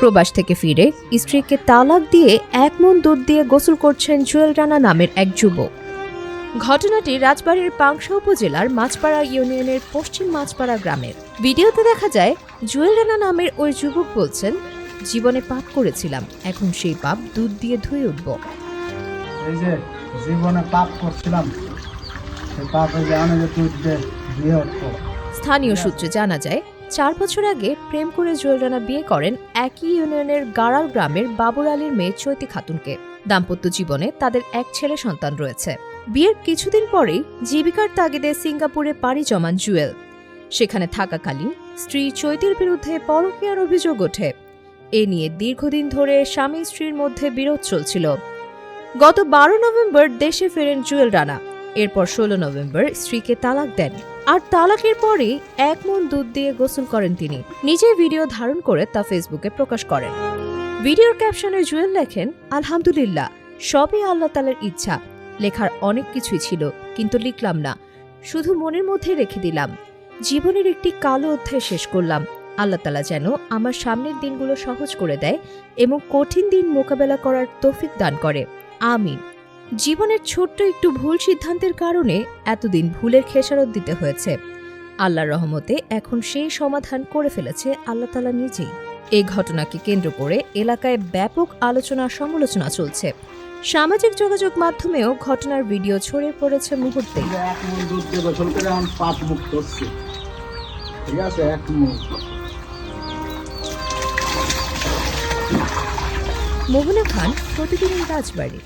প্রবাস থেকে ফিরে স্ত্রীকে তালাক দিয়ে এক মন দুধ দিয়ে গোসল করছেন জুয়েল রানা নামের এক যুবক। ঘটনাটি রাজবাড়ীর পাংশা উপজেলার মাছপাড়া ইউনিয়নের পশ্চিম মাছপাড়া গ্রামের। ভিডিওতে দেখা যায় জুয়েল রানা নামের ওই যুবক বলছেন জীবনে পাপ করেছিলাম এখন সেই পাপ দুধ দিয়ে ধুয়ে উঠব। এই যে জীবনে পাপ করছিলাম সেই পাপ যে দুধ দিয়ে দিয়ে উঠবো। স্থানীয় সূত্রে জানা যায় চার বছর আগে প্রেম করে জুয়েল রানা বিয়ে করেন একই ইউনিয়নের গাড়াল গ্রামের বাবুর আলীর মেয়ে চৈতি খাতুনকে। দাম্পত্য জীবনে তাদের এক ছেলে সন্তান রয়েছে। বিয়ের কিছুদিন পরেই জীবিকার তাগিদে সিঙ্গাপুরে পাড়ি জমান জুয়েল। সেখানে থাকাকালীন স্ত্রী চৈতির বিরুদ্ধে পরকীয়ার অভিযোগ ওঠে। এ নিয়ে দীর্ঘদিন ধরে স্বামী স্ত্রীর মধ্যে বিরোধ চলছিল। গত বারো নভেম্বর দেশে ফেরেন জুয়েল রানা। এরপর ষোলো নভেম্বর স্ত্রীকে তালাক দেন। আর তালাকের পরেই এক মন দুধ দিয়ে গোসল করেন তিনি। নিজে ভিডিও ধারণ করে তা ফেসবুকে প্রকাশ করেন। ভিডিওর ক্যাপশনে জুয়েল লেখেন, আলহামদুলিল্লাহ, সবই আল্লাহ তালার ইচ্ছা। লেখার অনেক কিছুই ছিল, কিন্তু লিখলাম না। শুধু মনের মধ্যে রেখে দিলাম। জীবনের একটি কালো অধ্যায় শেষ করলাম। আল্লাহ তালা যেন আমার সামনের দিনগুলো সহজ করে দেয় এবং কঠিন দিন মোকাবেলা করার তৌফিক দান করে। আমিন। জীবনের ছোট্ট একটু ভুল সিদ্ধান্তের কারণে এতদিন ভুলের খেসারত দিতে হয়েছে। আল্লাহর রহমতে এখন সেই সমাধান করে ফেলেছে আল্লাহ তালা নিজেই। এই ঘটনাকে কেন্দ্র করে এলাকায় ব্যাপক আলোচনা সমালোচনা চলছে। সামাজিক যোগাযোগ মাধ্যমেও ঘটনার ভিডিও ছড়িয়ে পড়েছে মুহূর্তে। ঠিক আছে এক মোহনা খান প্রতিদিন রাজবাড়ি।